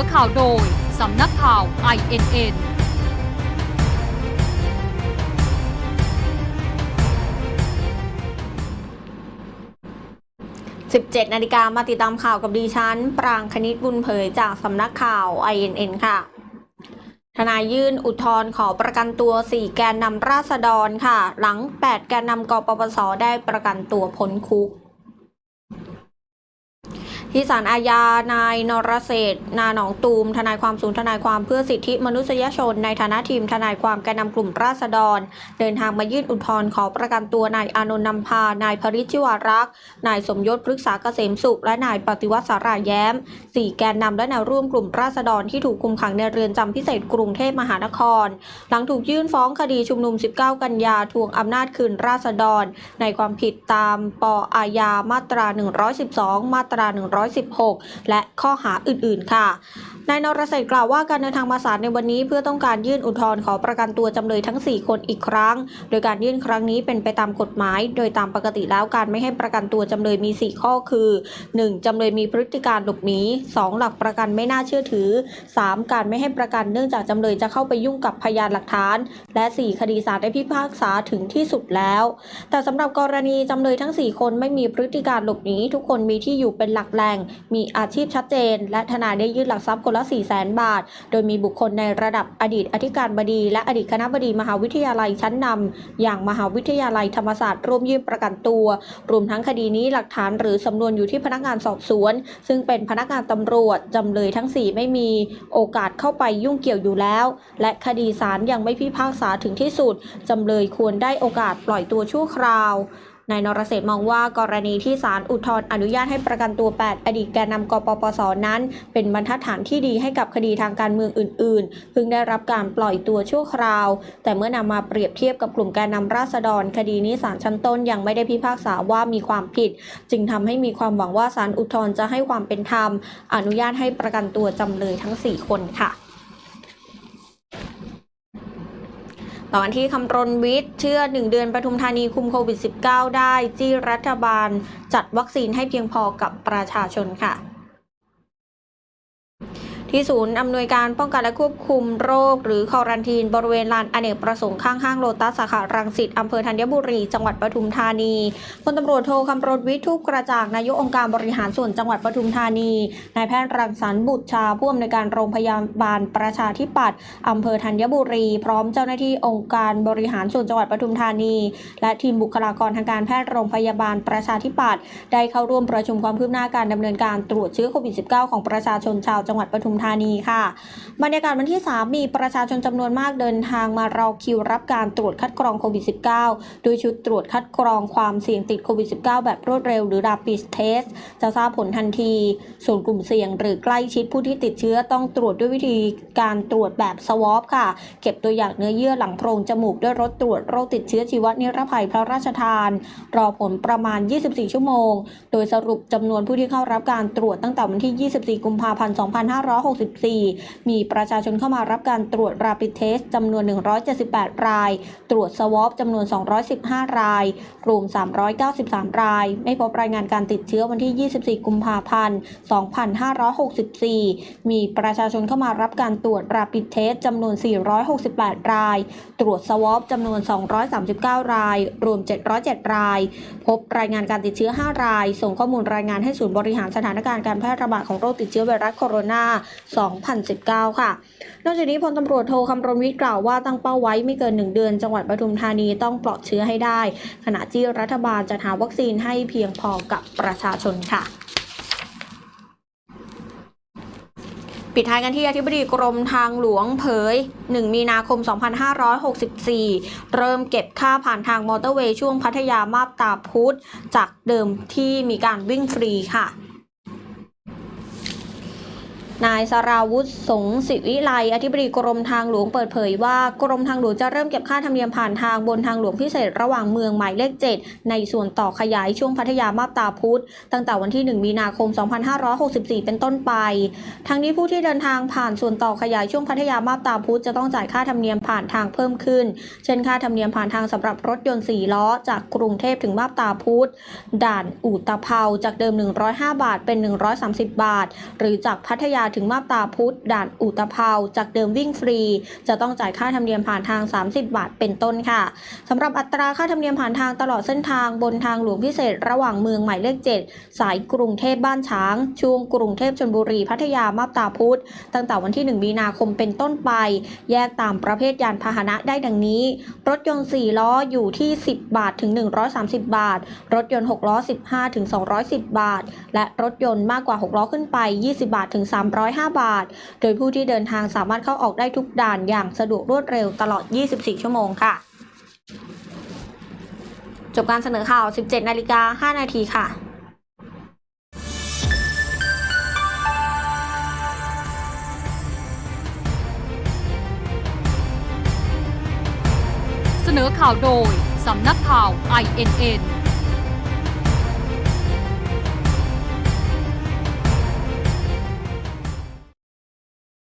อข่าวโดย สำนักข่าว INN 17 นาฬิกามาติดตามข่าวกับดิฉัน ปรางคณิตบุญเผยจากสำนักข่าว INN ค่ะ ทนายยื่นอุทธรณ์ขอประกันตัว 4 แกนนำราษฎรค่ะ หลัง 8 แกนนำกปปส ได้ประกันตัวพ้นคุก ที่ศาลอาญานายนรเศษฐ์นาหนองตูม ทนายความศูนย์ทนายความเพื่อสิทธิมนุษยชน ในฐานะทีมทนายความแกนนำกลุ่มราษฎร เดินทางมายื่นอุทธรณ์ขอประกันตัวนายอานนท์นำพานายพริชิวารักษ์นายสมยศพฤกษาเกษมสุข และนายปฏิวัติสาราแย้มสี่แกนนำและแนวร่วมกลุ่มราษฎรที่ถูกคุมขังในเรือนจำพิเศษกรุงเทพมหานคร หลังถูกยื่นฟ้องคดีชุมนุม 19 กันยาทวงอำนาจคืนราษฎร ในความผิดตามปอาญามาตรา 112 มาตรา116 และข้อหาอื่น ๆ ค่ะ นายนรเศษฐ์กล่าวว่าการเดินทางมาศาลในวันนี้เพื่อต้องการยื่นอุทธรณ์ขอประกันตัวจำเลยทั้ง 4 คนอีกครั้ง โดยการยื่นครั้งนี้เป็นไปตามกฎหมาย โดยตามปกติแล้วการไม่ให้ประกันตัวจำเลยมี 4 ข้อคือ 1. จำเลยมีพฤติการหลบหนี 2. หลักประกันไม่น่าเชื่อถือ 3. การไม่ให้ประกันเนื่องจากจำเลยจะเข้าไปยุ่งกับพยานหลักฐาน และ 4 คดีศาลได้พิพากษาถึงที่สุดแล้ว แต่สำหรับกรณีจำเลยทั้ง 4 คนไม่มีพฤติการหลบหนีทุกคนมีที่อยู่เป็นหลักแหล่ง มีอาชีพชัดเจน และทนายได้ยื่นหลักทรัพย์คนละ 4 0 0 0 0 0บาท โดยมีบุคคลในระดับอดีตอธิการบดี และอดีตคณะบดีมหาวิทยาลัยชั้นนำอย่างมหาวิทยาลัยธรรมศาสตร์ร่วมยื่นประกันตัว รวมทั้งคดีนี้หลักฐานหรือสำนวนอยู่ที่พนักงานสอบสวน ซึ่งเป็นพนักงานตำรวจจำเลยทั้ง 4 ไม่มีโอกาสเข้าไปยุ่งเกี่ยวอยู่แล้ว และคดีศาลยังไม่พิพากษาถึงที่สุดจำเลยควรได้โอกาสปล่อยตัวชั่วคราว นายนรเศรษฐมองว่ากรณีที่ศาลอุทธรณ์อนุญาตให้ประกันตัว 8 อดีตแกนนำกปปสนั้น เป็นบรรทัดฐานที่ดีให้กับคดีทางการเมืองอื่น ๆ เพิ่งได้รับการปล่อยตัวชั่วคราว แต่เมื่อนำมาเปรียบเทียบกับกลุ่มแกนนำราษฎร คดีนี้ศาลชั้นต้นยังไม่ได้พิพากษาว่ามีความผิด จึงทำให้มีความหวังว่าศาลอุทธรณ์จะให้ความเป็นธรรม อนุญาตให้ประกันตัวจำเลยทั้ง 4 คนค่ะ ตอนที่คำรณวิทย์เชื่อ 1 เดือนปทุมธานีคุมโควิด -19 ได้ จี้รัฐบาล จัดวัคซีนให้เพียงพอกับประชาชนค่ะ ที่ศูนย์อำนวยการป้องกันและควบคุมโรค หรือคอรันทีน บริเวณลานอเนกประสงค์ข้างห้างโลตัสสาขารังสิตอำเภอธัญบุรี จังหวัดปทุมธานีพลตำรวจโทคำรณวิทุกกระจ่างนายกองค์การบริหารส่วนจังหวัดปทุมธานีนายแพทย์รังสรรค์บุตรชาผู้อำนวยการโรงพยาบาลประชาธิปัตย์อำเภอธัญบุรี พร้อมเจ้าหน้าที่องค์การบริหารส่วนจังหวัดปทุมธานี และทีมบุคลากรทางการแพทย์โรงพยาบาลประชาธิปัตย์ได้เข้าร่วมประชุมความคืบหน้าการดำเนินการตรวจเชื้อโควิด -19 ของประชาชนชาวจังหวัดปทุมธานีค่ะ บรรยากาศวันที่ 3 มีประชาชนจำนวนมากเดินทางมารอคิวรับการตรวจคัดกรองโควิด -19 โดยชุดตรวจคัดกรองความเสี่ยงติดโควิด -19 แบบรวดเร็วหรือ rapid test จะทราบผลทันที ส่วนกลุ่มเสี่ยงหรือใกล้ชิดผู้ที่ติดเชื้อต้องตรวจด้วยวิธีการตรวจแบบ swab ค่ะ เก็บตัวอย่างเนื้อเยื่อหลังโพรงจมูกด้วยรถตรวจโรคติดเชื้อชีวนิรภัยพระราชทาน รอผลประมาณ 24 ชั่วโมง โดยสรุปจำนวนผู้ที่เข้ารับการตรวจตั้งแต่วันที่ 24 กุมภาพันธ์64 มีประชาชนเข้ามารับการตรวจ rapid test จำนวน 178 ราย ตรวจ swab จำนวน 215 ราย รวม 393 ราย ไม่พบรายงานการติดเชื้อวันที่ 24 กุมภาพันธ์ 2564 มีประชาชนเข้ามารับการตรวจ rapid test จำนวน 468 ราย ตรวจ swab จำนวน 239 ราย รวม 707 ราย พบรายงานการติดเชื้อ 5 ราย ส่งข้อมูลรายงานให้ศูนย์บริหารสถานการณ์การแพร่ระบาดของโรคติดเชื้อไวรัสโคโรนา2019 ค่ะ นอกจากนี้พลตำรวจโทคำรณวิทย์กล่าวว่าตั้งเป้าไว้ไม่เกิน 1 เดือนจังหวัดปทุมธานีต้องปลอดเชื้อให้ได้ ขณะที่รัฐบาลจะหาวัคซีนให้เพียงพอกับประชาชนค่ะปิดท้ายกันที่อธิบดีกรมทางหลวงเผย 1 มีนาคม 2564 เริ่มเก็บค่าผ่านทางมอเตอร์เวย์ช่วงพัทยามาบตาพุธจากเดิมที่มีการวิ่งฟรีค่ะ นายสราวุฒิสงศิวิไลอธิบดีกรมทางหลวงเปิดเผยว่ากรมทางหลวงจะเริ่มเก็บค่าธรรมเนียมผ่านทางบนทางหลวงพิเศษระหว่างเมืองหมายเลข 7 ในส่วนต่อขยายช่วงพัทยามาบตาพุธตั้งแต่วันที่ 1 มีนาคม 2564 เป็นต้นไป ทั้งนี้ผู้ที่เดินทางผ่านส่วนต่อขยายช่วงพัทยามาบตาพุธจะต้องจ่ายค่าธรรมเนียมผ่านทางเพิ่มขึ้น เช่นค่าธรรมเนียมผ่านทางสำหรับรถยนต์4ล้อ จากกรุงเทพถึงมาบตาพุธด่านอู่ตะเภาจากเดิม 105 บาทเป็น 130 บาท หรือจากพัทยาถึงมาตาพุธด่านอุตภเปาจากเดิมวิ่งฟรี จะต้องจ่ายค่าธรรมเนียมผ่านทาง 30 บาทเป็นต้นค่ะสำหรับอัตราค่าธรรมเนียมผ่านทางตลอดเส้นทางบนทางหลวงพิเศษ ระหว่างเมืองหมายเลข 7 สายกรุงเทพบ้านช้าง ช่วงกรุงเทพชลบุรี พัทยามาบตาพุธตั้งแต่วันที่ 1 มีนาคมเป็นต้นไป แยกตามประเภทยานพาหนะได้ดังนี้ รถยนต์ 4 ล้ออยู่ที่ 10 บาทถึง 130 บาท รถยนต์ 6 ล้อ 15 ถึง 210 บาท และรถยนต์มากกว่า 6 ล้อขึ้นไป 20 บาทถึง305 บาท โดยผู้ที่เดินทางสามารถเข้าออกได้ทุกด่านอย่างสะดวกรวดเร็วตลอด 24 ชั่วโมงค่ะ จบการเสนอข่าว 17 นาฬิกา 5 นาทีค่ะเสนอข่าวโดย สำนักข่าว INN